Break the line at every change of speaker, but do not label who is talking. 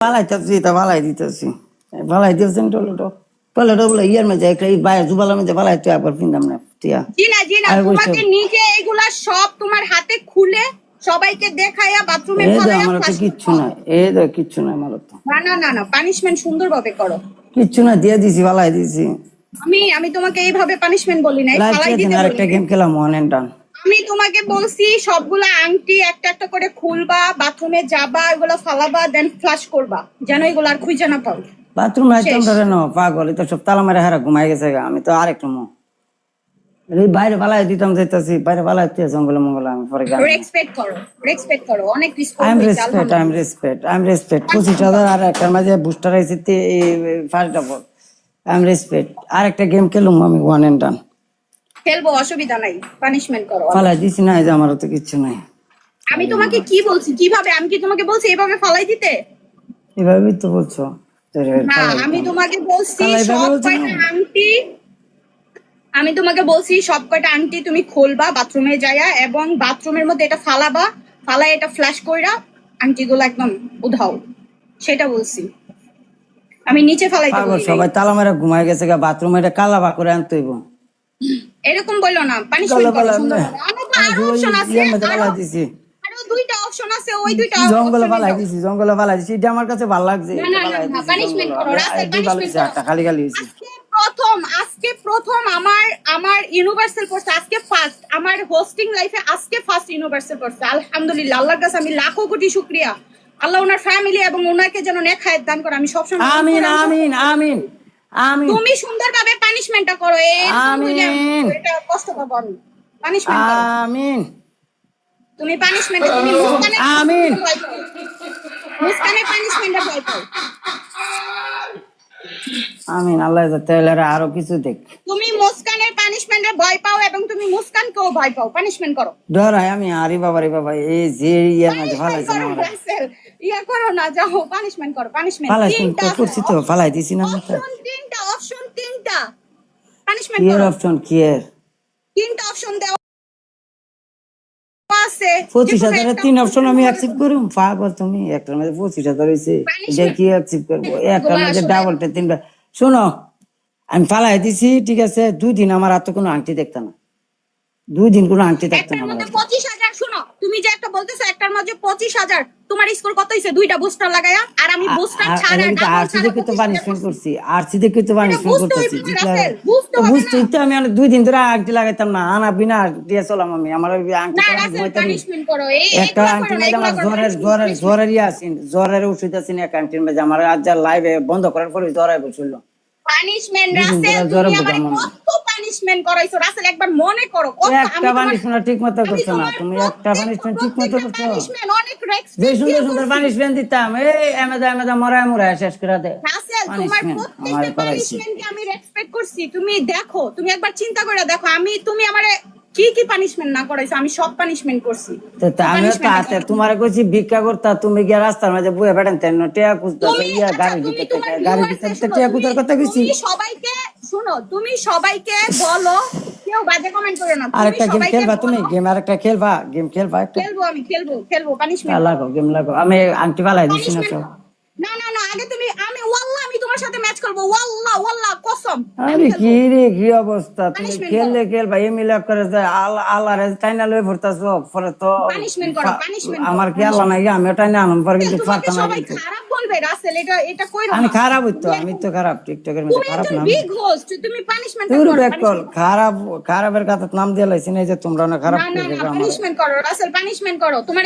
পালাইতেছি তা পালাই দিতেছি। পালাই দিতেছেন টলোটো টলোটো বলে ইয়ের মধ্যে একটা এই বাইরে জুবালার মধ্যে পালাই তুই একবার পিন্দাম না টিয়া।
জিনা জিনা
আর বলছো-
তোমাকে নিজে এগুলা সব তোমার হাতে খুলে সবাইকে দেখাইয়া বাথরুমে ফলাইয়া
আমার তো কিচ্ছু। নাই এই তো কিচ্ছু নাই আমার তো
না না না না পানিশমেন্ট সুন্দরভাবে করো।
কিচ্ছু না দিয়ে দিছি পালাই দিছি।
আমি আমি তোমাকে এইভাবে পানিশমেন্ট বলি
লাইফ
দিতে
আরেকটা গেম খেলাম ওয়ান এন্ড ডান
আমি তোমাকে বলছি সবগুলা আংটি একটা একটা করে খুলবা বাথরুমে যাবা এগুলো ফালাবা দেন ফ্লাশ করবা। যেন এগুলো আর খুঁজে না পাও।
বাথরুম রাখতাম ধরে না পাগল তো সব তালা মেরে হারা ঘুমাই গেছে আমি তো আরেকটা মো। এই বাইরে পালাই দিতাম যাইতাছি বাইরে পালাই দিয়ে জঙ্গলে মঙ্গলে আমি পরে গেলাম
রেসপেক্ট করো রেসপেক্ট করো অনেক
I am
respect
respect I am respect I am respect পঁচিশ হাজার আর একটার মাঝে booster IC first of all I am respect আর একটা গেম খেলুম আমি ওয়ান এন্ড ডান
খেলব অসুবিধা নাই। পানিশমেন্ট করো।
পালাই দিছি না যে আমারও তো কিচ্ছু নাই।
আমি তোমাকে কি বলছি? কীভাবে? আমি কি তোমাকে বলছি এভাবে ফালাই দিতে?
এভাবেই তো বলছো
আমি তোমাকে বলছি সব কয়টা
না?
আংটি আমি তোমাকে বলছি সব কয়টা আংটি তুমি খুলবা বাথরুমে যাইয়া এবং বাথরুমের মধ্যে এটা ফালাবা ফালাই এটা ফ্ল্যাশ কইরা আংটিগুলো একদম উধাও। সেটা বলছি। আমি নিচে ফালাই।
সবাই তালা মেরে ঘুমাই গেছে গা বাথরুমে এটা কালা বা করে আনতে হইব।
এরকম বলল না পানিশমেন্ট করো
পালা
সুন্দর
না।
করে। আমার তো আরও অপশন আছে
ইয়ের মধ্যে পালাই
আরো- দুইটা অপশন আছে ওই দুইটা
জঙ্গলে
option এ
পালাই
যাও।
দিছি জঙ্গলে পালাই দিছি এটা আমার কাছে ভালো লাগছে।
না, না, না,
পালাই
না,
দিছি
punishment করো, রাস্তায়
এই দুই ভালো
punishment
দিছি,
করো।
খালি খালি হয়েছে।
আজকে প্রথম আজকে প্রথম আমার আমার ইউনিভার্সাল পড়ছে আজকে ফার্স্ট আমার হোস্টিং লাইফে আজকে ফার্স্ট ইউনিভার্সাল পড়ছে আলহামদুলিল্লাহ আল্লাহর কাছে আমি লাখো কোটি শুক্রিয়া। আল্লাহ ওনার ফ্যামিলি এবং ওনাকে যেন নেখায়েত দান করে আমি সবসময়
আমিন আমিন আমিন। আমিন
তুমি সুন্দরভাবে পানিশমেন্টটা করো
আমিন।
এটা কষ্ট পাবো আমি। পানিশমেন্ট
আমিন।
তুমি পানিশমেন্ট তুমি মুস্কানে
আমিন।
মুস্কানে পানিশমেন্টটা ভয় পাও।
আমিন আল্লাহ আরও কিছু দেখ।
তুমি মুস্কানের পানিশমেন্টে ভয় পাও এবং তুমি মুস্কানকেও ভয় পাও। পানিশমেন্ট করো।
ডরাই আমি আরে বাবা রে বাবা এই যে ইয়ের মাঝে আমরা
রাসেল, ইয়া করো না যাও পানিশমেন্ট করো পানিশমেন্ট তিনটা
করছি তো ফালাই দিছি না
অপশন তিনটা অপশন তিনটা। পানিশমেন্ট করো।
অপশন কি এর?
তিনটা অপশন দেওয়া আছে।
পঁচিশ হাজারের
একটা
তিন অপশন আমি অ্যাকসেপ্ট করুম? পাগল তুমি একটার মধ্যে পঁচিশ হাজার হয়েছে এটা কি অ্যাকসেপ্ট করব? একটার মধ্যে ডাবলটা তিনটা। শোনো আমি ফালাই দিছি ঠিক আছে? দুই দিন আমার হাতে কোনো আংটি দেখতাম না। দুই দিন কোনো আংটি দেখতাম না
শুনো তুমি যে একটা বলতেছো একটার মধ্যে পঁচিশ হাজার তোমার স্কোর কত দুইটা বুস্টার লাগায়া আর আমি বুস্টার ছাড়া
আরসি দেখে তো
25
পানিশমেন্ট করছি। আরসি দেখে তো পানিশমেন্ট
বুঝতে।
বুঝতেই তো আমি অনেক দুই দিন ধরে আংটি লাগাইতাম না আনা বিনা দিয়ে চলাম আমি আমার আংটি
না রাসেল পানিশমেন্ট করো এই
একটা আংটি আমার জ্বরের জ্বরের ওষুধ আছে না এক আংটির আমার আজ যা লাইভে বন্ধ করার পরে জ্বরাই বসছিল
পানিশমেন্ট রাসেল
জ্বরে
তুমি আমারে পানিশমেন্ট করাইছো রাসেল একবার মনে করো
একটা পানিশমেন্ট করছ না তুমি একটা পানিশমেন্ট করছ। যে সুন্দর সুন্দর পানিশমেন্ট দিতাম। এই এমেদা এমেদা মরায় মরায় শেষ করে দে।
রাসেল তোমার প্রত্যেকটা পানিশমেন্টকে আমি রেসপেক্ট করছি। তুমি দেখো তুমি একবার চিন্তা করে দেখো আমি তুমি আমারে কি কি পানিশমেন্ট না করাইছো আমি সব পানিশমেন্ট করছি।
আমিও তো হাতে তোমার কইছি ভিক্ষা করতা তুমি গিয়ে রাস্তার মাঝে বয়ে বেড়ান তেন টেয়া খুঁজতা
তুমি
ইয়া
আচ্ছা,
গাড়ি দিতে গাড়ি দিতে টেয়া খুঁজার কথা কইছি।
সবাইকে শুনো তুমি সবাইকে বলো কেউ বাজে কমেন্ট করে না।
আরেকটা গেম খেলবা তুমি? গেম আরেকটা খেলবা? গেম খেলবা একটা?
খেলব আমি খেলব খেলব পানিশমেন্ট
লাগো গেম লাগো। আমি আংটি ফালাই দিছি না সব
না না না আগে তুমি আমি ওয়াল্লাহ আমি তোমার সাথে ম্যাচ করব। ওয়াল্লাহ ওয়াল্লাহ কসম।
আরে কি রে কি অবস্থা? তুমি খেললে খেলবা এই মিলা করে যে আল্লাহ আল্লাহ রে টাইনা লয়ে পড়তাছো পরে তো
Punishment করো, করো,
আমার কি আল্লাহ নাই? আমিও টাইনা আনম পরে কিন্তু পারতাম না
বলবে রাসেল এটা এটা কইরো
আমি খারাপ হইতো আমি তো খারাপ টিকটকের মধ্যে খারাপ নাম।
বিগ হোস্ট তুমি পানিশমেন্ট করো
কল খারাপ খারাপের কথা নাম দিয়ে লাইছি না যে তোমরা না খারাপ
না না না পানিশমেন্ট করো রাসেল পানিশমেন্ট করো তোমার